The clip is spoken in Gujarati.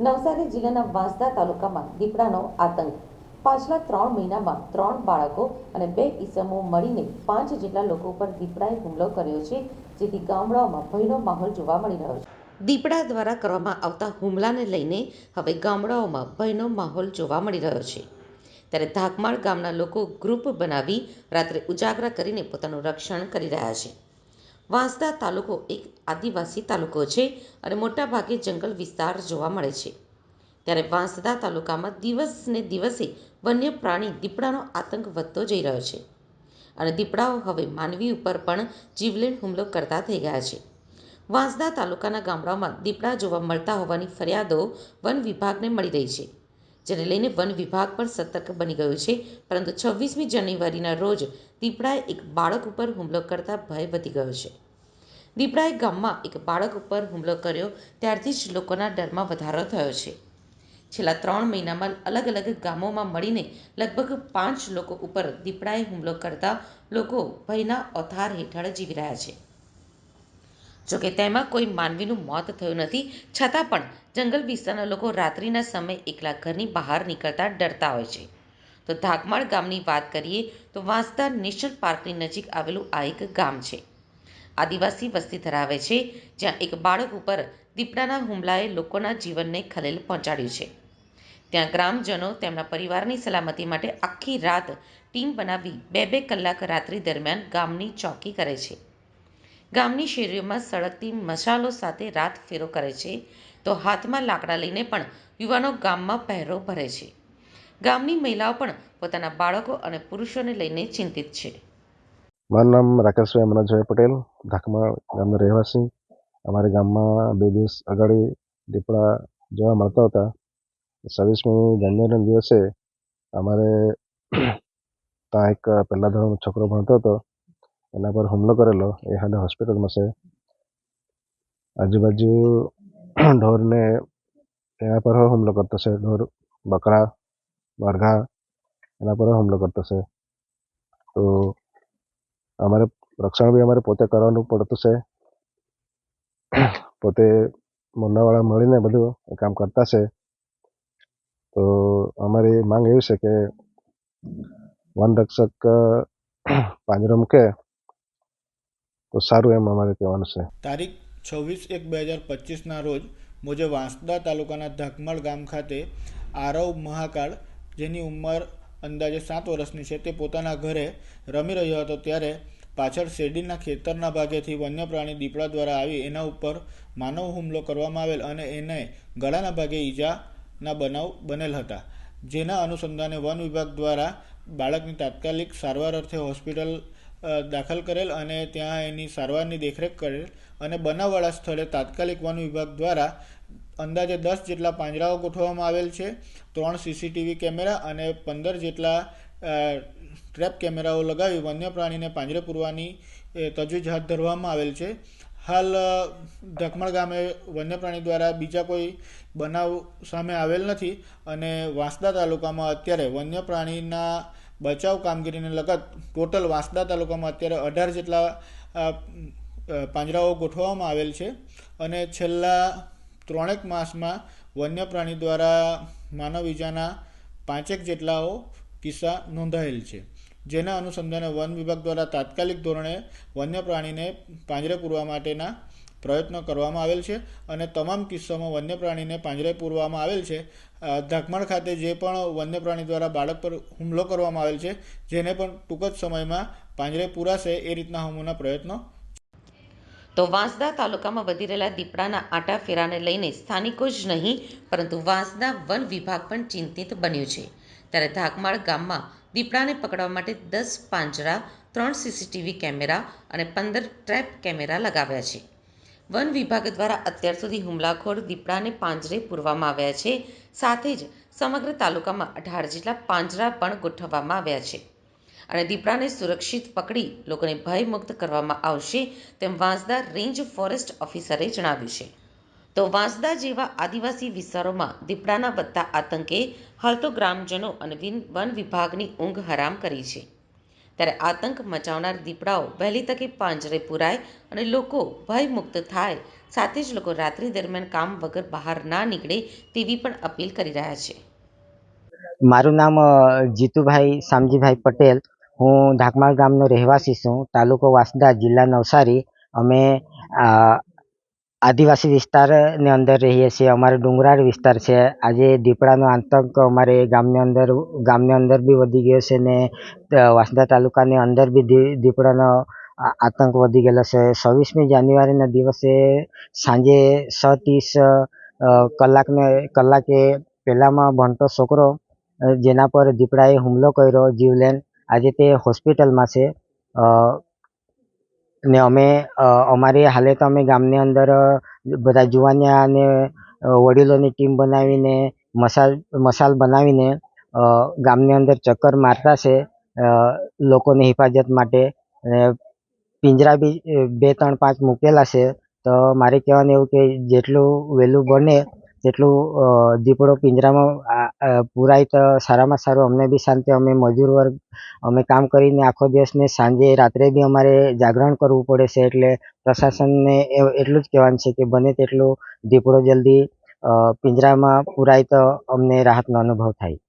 નવસારી જિલ્લાના વાંસદા તાલુકામાં દીપડાનો આતંક. પાછલા ત્રણ મહિનામાં ત્રણ બાળકો અને બે ઈસમો મળીને પાંચ જેટલા લોકો પર દીપડાએ હુમલો કર્યો છે, જેથી ગામડાઓમાં ભયનો માહોલ જોવા મળી રહ્યો છે. દીપડા દ્વારા કરવામાં આવતા હુમલાને લઈને હવે ગામડાઓમાં ભયનો માહોલ જોવા મળી રહ્યો છે. ત્યારે ધાકમાળ ગામના લોકો ગ્રુપ બનાવી રાત્રે ઉજાગરા કરીને પોતાનું રક્ષણ કરી રહ્યા છે. વાંસદા તાલુકો એક આદિવાસી તાલુકો છે અને મોટાભાગે જંગલ વિસ્તાર જોવા મળે છે. ત્યારે વાંસદા તાલુકામાં દિવસને દિવસે વન્ય પ્રાણી દીપડાનો આતંક વધતો જઈ રહ્યો છે અને દીપડાઓ હવે માનવી ઉપર પણ જીવલેણ હુમલો કરતા થઈ ગયા છે. વાંસદા તાલુકાના ગામડાઓમાં દીપડા જોવા મળતા હોવાની ફરિયાદો વન વિભાગને મળી રહી છે. જેને લઈને વન વિભાગ પણ સતર્ક બની ગયું છે. પરંતુ છવ્વીસમી જાન્યુઆરીના રોજ દીપડાએ એક બાળક ઉપર હુમલો કરતા ભય વધી ગયો છે. દીપડાએ ગામમાં એક બાળક ઉપર હુમલો કર્યો, ત્યારથી જ લોકોના ડરમાં વધારો થયો છે. છેલ્લા ત્રણ મહિનામાં અલગ અલગ ગામોમાં મળીને લગભગ પાંચ લોકો ઉપર દીપડાએ હુમલો કરતા લોકો ભયના ઓથાર હેઠળ જીવી રહ્યા છે. જોકે તેમાં કોઈ માનવીનું મોત થયું નથી, છતાં પણ જંગલ વિસ્તારના લોકો રાત્રિના સમયે એકલા ઘરની બહાર નીકળતા ડરતા હોય છે. તો ધાકમાળ ગામની વાત કરીએ, તો વાંસદા નેશનલ પાર્કની નજીક આવેલું આ એક ગામ છે. આદિવાસી વસ્તી ધરાવે છે, જ્યાં એક બાળક ઉપર દીપડાના હુમલાએ લોકોના જીવનને ખલેલ પહોંચાડ્યું છે. ત્યાં ગ્રામજનો તેમના પરિવારની સલામતી માટે આખી રાત ટીમ બનાવી બે બે કલાક રાત્રિ દરમિયાન ગામની ચોકી કરે છે. ગામની શેરીઓમાં સળગતી મશાલો સાથે રાત ફેરો કરે છે, તો હાથમાં લાકડા લઈને પણ યુવાનો ગામમાં પહેરો ભરે છે. ગામની મહિલાઓ પણ પોતાના બાળકો અને પુરુષોને લઈને ચિંતિત છે. મારું નામ રાકેશભાઈ મનોજભાઈ પટેલ ધાકમા ગામના રહેવાસી. અમારા ગામમાં બે દિવસ અગાડી દીપડા જોવા મળતા હતા. છવ્વીસમી જાન્યુઆરીના દિવસે અમારે ત્યાં એક પહેલા ધોરણનો છોકરો ભણતો હતો. એના પર હુમલો કરેલો, એ હાલે હોસ્પિટલમાં છે. આજુબાજુ ઢોરને એના પર હુમલો કરતો છે. ઢોર, બકરા મરઘા એના પર હુમલો કરતો છે. તો અમારે, રક્ષણ બી અમારે પોતે કરવાનું પડતું છે. પોતે મોરલાવાળા મળીને બધું કામ કરતા છે. તો અમારી માંગ એવી છે કે વન રક્ષક પાંજરો મૂકે તો સારું એમ અમારે કહેવાનું છે. તારીખ છવ્વીસ એક બે હજાર પચીસના રોજ મુજબ વાંસદા તાલુકાના ધાકમાળ ગામ ખાતે આરવ મહાકાળ, જેની ઉંમર અંદાજે સાત વર્ષની છે, તે પોતાના ઘરે રમી રહ્યો હતો ત્યારે પાછળ શેરડીના ખેતરના ભાગેથી વન્ય પ્રાણી દીપડા દ્વારા આવી એના ઉપર માનવ હુમલો કરવામાં આવેલ અને એને ગળાના ભાગે ઈજાના બનાવ બનેલ હતા. જેના અનુસંધાને વન વિભાગ દ્વારા બાળકની તાત્કાલિક સારવાર અર્થે હોસ્પિટલ દાખલ કરેલ અને ત્યાં એની સારવારની દેખરેખ કરેલ અને બનાવવાળા સ્થળે તાત્કાલિક વન વિભાગ દ્વારા અંદાજે દસ જેટલા પાંજરાઓ ગોઠવવામાં આવેલ છે, ત્રણ સીસીટીવી કેમેરા અને પંદર જેટલા ટ્રેપ કેમેરાઓ લગાવી વન્ય પ્રાણીને પાંજરે પૂરવાની તજવીજ હાથ ધરવામાં આવેલ છે. હાલ ધકમણ ગામે વન્ય પ્રાણી દ્વારા બીજા કોઈ બનાવ સામે આવેલ નથી અને વાંસદા તાલુકામાં અત્યારે વન્ય પ્રાણીના બચાવ કામગીરીને લગત ટોટલ વાંસદા તાલુકામાં અત્યારે અઢાર જેટલા પાંજરાઓ ગોઠવવામાં આવેલ છે અને છેલ્લા ત્રણેક માસમાં વન્ય પ્રાણી દ્વારા માનવ ઈજાના પાંચેક જેટલાઓ કિસ્સા નોંધાયેલ છે. જેના અનુસંધાને વન વિભાગ દ્વારા તાત્કાલિક ધોરણે વન્ય પ્રાણીને પાંજરે પૂરવા માટેના પ્રયત્નો કરવામાં આવેલ છે અને તમામ કિસ્સામાં વન્ય પ્રાણીને પાંજરે પૂરવામાં આવેલ છે. ધાકમાળ ખાતે જે પણ વન્ય પ્રાણી દ્વારા બાળક પર હુમલો કરવામાં આવેલ છે, જેને પણ ટૂંક જ સમયમાં પાંજરે પૂરાશે એ રીતના હમોના પ્રયત્નો તો વાંસદા તાલુકામાં વધી રહેલા દીપડાના આટા ફેરાને લઈને સ્થાનિકો જ નહીં, પરંતુ વાંસદા વન વિભાગ પણ ચિંતિત બન્યું છે. ત્યારે ધાકમાળ ગામમાં દીપડાને પકડવા માટે દસ પાંજરા, ત્રણ સીસીટીવી કેમેરા અને પંદર ટ્રેપ કેમેરા લગાવ્યા છે. વન વિભાગ દ્વારા અત્યાર સુધી હુમલાખોર દીપડાને પાંજરે પૂરવામાં આવ્યા છે. સાથે જ સમગ્ર તાલુકામાં અઢાર જેટલા પાંજરા પણ ગોઠવવામાં આવ્યા છે. અને દીપડાને સુરક્ષિત પકડી લોકોને ભયમુક્ત કરવામાં આવશે તેમ વાંસદા રેન્જ ફોરેસ્ટ ઓફિસરે જણાવ્યું છે. તો વાંસદા જેવા આદિવાસી વિસ્તારોમાં દીપડાના વધતા આતંકે હાલ તો ગ્રામજનો અને વન વિભાગની ઊંઘ હરામ કરી છે. ત્યારે આતંક મચાવનાર દીપડાઓ વહેલી તકે પાંજરે પુરાય અને લોકો ભયમુક્ત થાય. સાથે જ લોકો રાત્રિ દરમિયાન કામ વગર બહાર ના નીકળે તેવી પણ અપીલ કરી રહ્યા છે. મારું નામ જીતુભાઈ શામજીભાઈ પટેલ. હું ધાકમાળ ગામનો રહેવાસી છું. તાલુકો વાંસદા જિલ્લા નવસારી. અમે આદિવાસી વિસ્તારની અંદર રહીએ છીએ. અમારે ડુંગરાળ વિસ્તાર છે. આજે દીપડાનો આતંક અમારે ગામની અંદર ગામની અંદર બી વધી ગયો છે ને વાંસદા તાલુકાની અંદર બી દીપડાનો આતંક વધી ગયેલો છે. છવ્વીસમી જાન્યુઆરીના દિવસે સાંજે છ ત્રીસ કલાકને, કલાકે પહેલામાં ભણતો છોકરો જેના પર દીપડાએ હુમલો કર્યો જીવલેણ. આજે તે હોસ્પિટલમાં છે. ને અમે અમારી હાલે તો અમે ગામની અંદર બધા જુવાનિયા અને વડીલોની ટીમ બનાવીને, મસાલ મસાલ બનાવીને ગામની અંદર ચક્કર મારતા છે લોકોની હિફાજત માટે. પિંજરા બી, બે, ત્રણ, પાંચ મૂકેલા છે, તો મારે કહેવાનું એવું કે જેટલું વહેલું બને તેટલું અ, દીપડો પિંજરામાં પૂરાય તો સારામાં સારું. અમને બી શાંતિ. અમે મજૂર વર્ગ અમે કામ કરીને આખો દિવસને સાંજે રાત્રે બી અમારે જાગરણ કરવું પડે છે. એટલે પ્રશાસનને એટલું જ કહેવાનું છે કે બને તેટલું દીપડો જલ્દી પિંજરામાં પુરાય તો અમને રાહતનો અનુભવ થાય.